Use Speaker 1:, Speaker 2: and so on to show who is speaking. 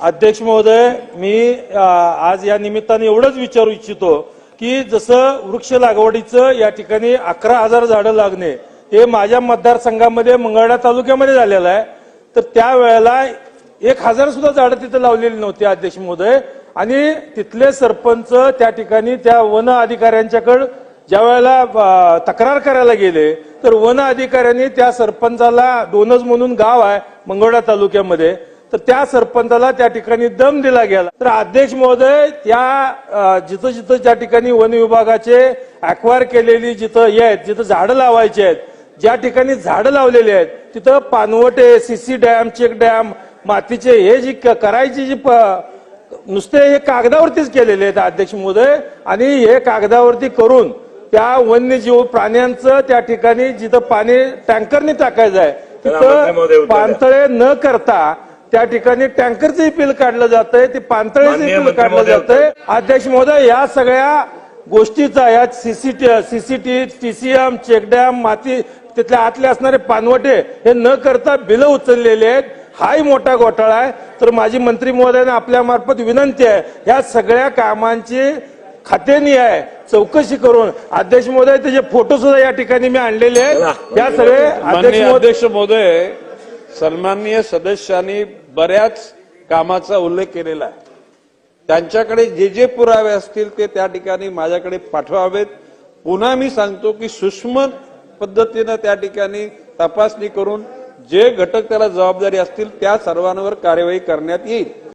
Speaker 1: अध्यक्ष महोदय मी आज या निमित्ताने एवढंच विचारू इच्छितो की जसं वृक्ष लागवडीचं या ठिकाणी अकरा हजार झाडं लागणे हे माझ्या मतदारसंघामध्ये मंगळडा तालुक्यामध्ये झालेलं आहे. तर त्यावेळेला एक हजार सुद्धा झाडं तिथं लावलेली नव्हती अध्यक्ष महोदय. आणि तिथले सरपंच त्या ठिकाणी त्या वन अधिकाऱ्यांच्याकडे ज्या वेळेला तक्रार करायला गेले तर वन अधिकाऱ्यांनी त्या सरपंचाला दोनच म्हणून गाव आहे मंगळडा तालुक्यामध्ये. तर त्या सरपंचाला त्या ठिकाणी दम दिला गेला तर अध्यक्ष महोदय त्या जिथं जिथं ज्या ठिकाणी वन विभागाचे अक्वायर केलेली जिथं आहेत जिथं झाडं लावायची आहेत ज्या ठिकाणी झाडं लावलेली आहेत तिथं पानवटे सीसी डॅम चेक डॅम मातीचे हे जी करायची जी नुसते हे कागदावरतीच केलेले आहेत अध्यक्ष महोदय आणि हे कागदावरती करून त्या वन्यजीव प्राण्यांचं त्या ठिकाणी जिथं पाणी टँकरने टाकायचं आहे तिथं. पाणतळे न करता त्या ठिकाणी टँकरचंही बिल काढलं जातंय ते पाणतळेचं
Speaker 2: माननीय
Speaker 1: बिल काढलं
Speaker 2: महोदय.
Speaker 1: जातंय. अध्यक्ष महोदय या सगळ्या गोष्टीचा या सीसीटी सीसीटी टीसीएम चेकडॅम माती तिथल्या आतले असणारे पानवटे हे न करता बिलं उचललेले आहेत. हाही मोठा घोटाळा आहे. तर माझी मंत्री महोदयांना आपल्या मार्फत विनंती आहे या सगळ्या कामांची खातेनी आहे चौकशी करून. अध्यक्ष महोदय त्याचे फोटो सुद्धा या ठिकाणी मी आणलेले आहेत. या सगळे अध्यक्ष
Speaker 3: माननीय
Speaker 1: महोदय
Speaker 3: अध्यक्ष महोदय सन्माननीय सदस्यांनी बऱ्याच कामाचा उल्लेख केलेला आहे. त्यांच्याकडे जे जे पुरावे असतील ते त्या ठिकाणी माझ्याकडे पाठवावेत. पुन्हा मी सांगतो की सूक्ष्म पद्धतीनं त्या ठिकाणी तपासणी करून जे घटक त्याला जबाबदारी असतील त्या सर्वांवर कार्यवाही करण्यात येईल.